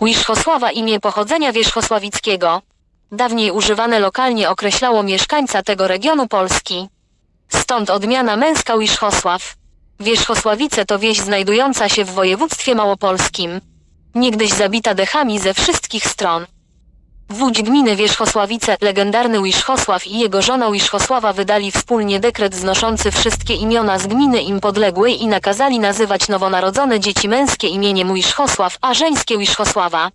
Łyszchosława imię pochodzenia wierzchosławickiego. Dawniej używane lokalnie określało mieszkańca tego regionu Polski. Stąd odmiana męska Łyszchosław. Wierzchosławice to wieś znajdująca się w województwie małopolskim. Niegdyś zabita dechami ze wszystkich stron. Wódź gminy Wierzchosławice, legendarny Łyszchosław i jego żona Łyszchosława wydali wspólnie dekret znoszący wszystkie imiona z gminy im podległej i nakazali nazywać nowonarodzone dzieci męskie imieniem Łyszchosław, a żeńskie Łyszchosława.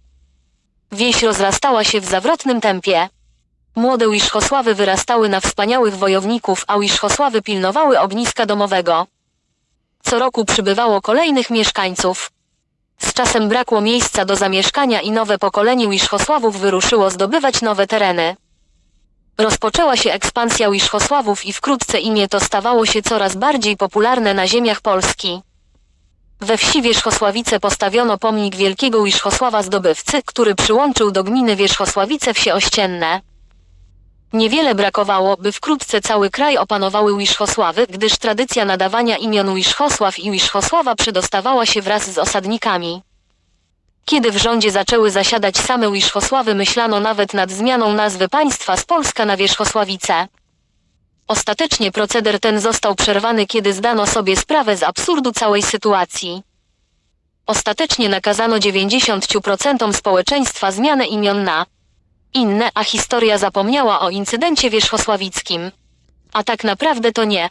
Wieś rozrastała się w zawrotnym tempie. Młode Łyszchosławy wyrastały na wspaniałych wojowników, a Łyszchosławy pilnowały ogniska domowego. Co roku przybywało kolejnych mieszkańców. Z czasem brakło miejsca do zamieszkania i nowe pokolenie Łyszchosławów wyruszyło zdobywać nowe tereny. Rozpoczęła się ekspansja Łyszchosławów i wkrótce imię to stawało się coraz bardziej popularne na ziemiach Polski. We wsi Wierzchosławice postawiono pomnik wielkiego Łyszchosława zdobywcy, który przyłączył do gminy Wierzchosławice wsie ościenne. Niewiele brakowało, by wkrótce cały kraj opanowały Łyszchosławy, gdyż tradycja nadawania imion Łyszchosław i Łyszchosława przedostawała się wraz z osadnikami. Kiedy w rządzie zaczęły zasiadać same Łyszchosławy myślano nawet nad zmianą nazwy państwa z Polska na Wierzchosławice. Ostatecznie proceder ten został przerwany kiedy zdano sobie sprawę z absurdu całej sytuacji. Ostatecznie nakazano 90% społeczeństwa zmianę imion na inne, a historia zapomniała o incydencie wierzchosławickim. A tak naprawdę to nie.